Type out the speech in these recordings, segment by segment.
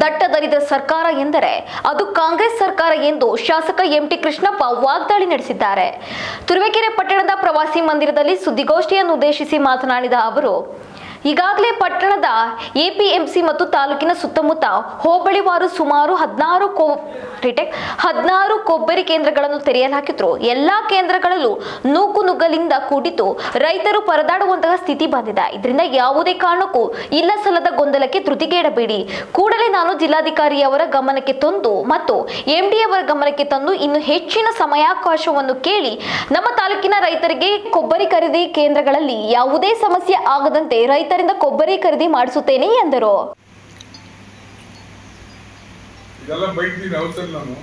ದಟ್ಟ ದರಿದ್ರ ಸರ್ಕಾರ ಎಂದರೆ ಅದು ಕಾಂಗ್ರೆಸ್ ಸರ್ಕಾರ ಎಂದು ಶಾಸಕ ಎಂಟಿ ಕೃಷ್ಣಪ್ಪ ವಾಗ್ದಾಳಿ ನಡೆಸಿದ್ದಾರೆ. ತುರುವೇಕೆರೆ ಪಟ್ಟಣದ ಪ್ರವಾಸಿ ಮಂದಿರದಲ್ಲಿ ಸುದ್ದಿಗೋಷ್ಠಿಯನ್ನು ಉದ್ದೇಶಿಸಿ ಮಾತನಾಡಿದ ಅವರು ಈಗಾಗಲೇ ಪಟ್ಟಣದ ಎಪಿಎಂಸಿ ಮತ್ತು ತಾಲೂಕಿನ ಸುತ್ತಮುತ್ತ ಹೋಬಳಿವಾರು ಸುಮಾರು ಹದಿನಾರು ಕೋ ರಿಟೆಕ್ ಹದಿನಾರು ಕೊಬ್ಬರಿ ಕೇಂದ್ರಗಳನ್ನು ತೆರೆಯಲಾಗಿದ್ರು ಎಲ್ಲಾ ಕೇಂದ್ರಗಳಲ್ಲೂ ನೂಕು ನುಗ್ಗಲಿಂದ ಕೂಡಿದ್ದು ರೈತರು ಪರದಾಡುವಂತಹ ಸ್ಥಿತಿ ಬಂದಿದೆ. ಇದರಿಂದ ಯಾವುದೇ ಕಾರಣಕ್ಕೂ ಇಲ್ಲ ಸಲ್ಲದ ಗೊಂದಲಕ್ಕೆ ತೃತಿಗೇಡಬೇಡಿ ಕೂಡಲೇ ನಾನು ಜಿಲ್ಲಾಧಿಕಾರಿಯವರ ಗಮನಕ್ಕೆ ತಂದು ಮತ್ತು ಎಂಡಿ ಅವರ ಗಮನಕ್ಕೆ ತಂದು ಇನ್ನು ಹೆಚ್ಚಿನ ಸಮಯಾವಕಾಶವನ್ನು ಕೇಳಿ ನಮ್ಮ ತಾಲೂಕಿನ ರೈತರಿಗೆ ಕೊಬ್ಬರಿ ಖರೀದಿ ಕೇಂದ್ರಗಳಲ್ಲಿ ಯಾವುದೇ ಸಮಸ್ಯೆ ಆಗದಂತೆ ರೈತರಿಂದ ಕೊಬ್ಬರಿ ಖರೀದಿ ಮಾಡಿಸುತ್ತೇನೆ ಎಂದರು. ಇದೆಲ್ಲ ಬೈತೀನಿ ಅವಸರ ನಾನು.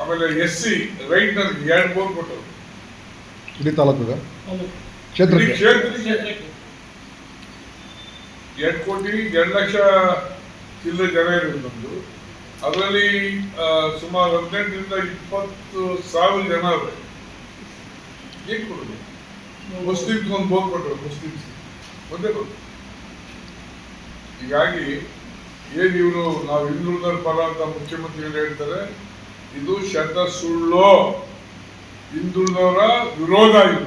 ಆಮೇಲೆ ಎಸ್ ಸಿ ರೈಟರ್ ಎರಡು ಬೋರ್ ಕೊಟ್ಟರು. ಇಡೀ ತಾಲೂಕಿಗೆ? ಇಡೀ ಕ್ಷೇತ್ರಕ್ಕೆ? ಕ್ಷೇತ್ರಕ್ಕೆ. ಎರಡು ಕೋಟಿ ಎರಡು ಲಕ್ಷ ಚಿಲ್ಲರೆ ಜನ ಇರೋದು ನಮ್ಮದು ಅದರಲ್ಲಿ ಸುಮಾರು ಹದಿನೆಂಟರಿಂದ ಇಪ್ಪತ್ತು ಸಾವಿರ ಜನ ಅವ್ರೆ. ಏನು ಕೊಡೋದು? ಮುಸ್ಲಿಮ್ಸ್ ಒಂದು ಬೋರ್ ಕೊಟ್ಟರು ಮುಸ್ಲಿಮ್ಸ್ ಕೊಟ್ಟರು ಹೀಗಾಗಿ ಏನು ಇವರು ನಾವು ಹಿಂದುಳಿದರ ಪರ ಅಂತ ಮುಖ್ಯಮಂತ್ರಿಗಳು ಹೇಳ್ತಾರೆ ಇದು ಶತ ಸುಳ್ಳು. ಹಿಂದುಳಿದವರ ವಿರೋಧ ಇದು.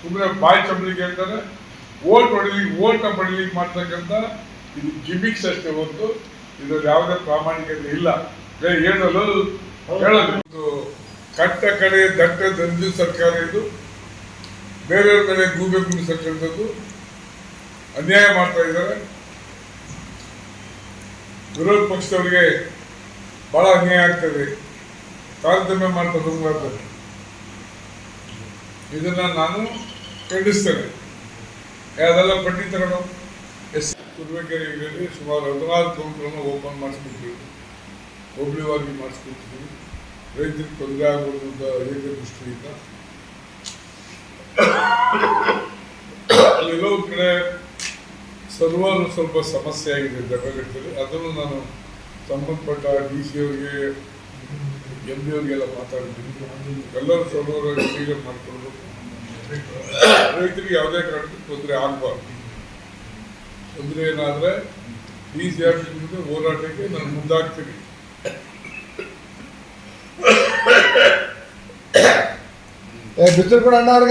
ಸುಮ್ಮನೆ ಬಾಯಿ ಚಂಬಲಿಗೆ ಹೇಳ್ತಾರೆ ಓಟ್ ಹೊಡಿಲಿಕ್ಕೆ ಓಟ ಪಡಿಲಿಕ್ಕೆ ಮಾಡ್ತಕ್ಕಂಥ ಇದು ಗಿಮಿಕ್ಸ್ ಅಷ್ಟೇ ಹೊತ್ತು ಇದ್ರಲ್ಲಿ ಯಾವುದೇ ಪ್ರಾಮಾಣಿಕತೆ ಇಲ್ಲ. ಏ, ಹೇಳಲು ಹೇಳಲು ಇದು ಕಟ್ಟ ಕಡೆ ದಟ್ಟ ದಂಧಿ ಸರ್ಕಾರ ಇದು. ಬೇರೆಯವ್ರ ಕಡೆ ಗೂಬೆ ಗುಡಿಸಕ್ಕಂಥದ್ದು ಅನ್ಯಾಯ ಮಾಡ್ತಾ ಇದ್ದಾರೆ. ವಿರೋಧ ಪಕ್ಷದವರಿಗೆ ಬಹಳ ಅನ್ಯಾಯ ಆಗ್ತದೆ ತಾರತಮ್ಯ ಮಾಡ್ತಾ ಹೋಗ್ಬಾರ್ದು. ಇದನ್ನ ನಾನು ಖಂಡಿಸ್ತೇನೆ. ಪಟ್ಟಿ ಪಂಡಿತರನ್ನು ಎಸ್ ತುರುವೇಕೆರೆಯಲ್ಲಿ ಸುಮಾರು ಹದಿನಾರು ಕೌಂಟ್ರನ್ನು ಓಪನ್ ಮಾಡಿಸ್ಕೊಳ್ತೀವಿ ಹೋಬಳಿವಾಗಿ ಮಾಡಿಸ್ಕೊಳ್ತೀವಿ ರೈತರಿಗೆ ತೊಂದರೆ ಆಗುವಂಥ ಏಕ ದೃಷ್ಟಿಯಿಂದ ಅಲ್ಲೆಲ್ಲೋ ಕಡೆ ಸರ್ವರ್ ಸ್ವಲ್ಪ ಸಮಸ್ಯೆ ಆಗಿದೆ ಜಗತ್ತಲ್ಲಿ ಅದನ್ನು ನಾನು ಸಂಬಂಧಪಟ್ಟ ಡಿ ಸಿ ಅವ್ರಿಗೆ ಎಂ ಬಿ ಅವ್ರಿಗೆಲ್ಲ ಮಾತಾಡಿದ್ದೀನಿ. ಎಲ್ಲರೂ ಸರ್ವರ್ ಕ್ಲಿಯರ್ ಮಾಡಿಕೊಂಡು ರೈತರಿಗೆ ಯಾವುದೇ ಕಾರಣಕ್ಕೂ ತೊಂದರೆ ಆಗಬಾರ್ದು. ತೊಂದರೆ ಏನಾದರೆ ಡಿ ಸಿ ಆರ್ ಹೋರಾಟಕ್ಕೆ ನಾನು ಮುಂದಾಗ್ತೀನಿ. ಕೂಡ ಅಣ್ಣ ಅವ್ರಿಗೆ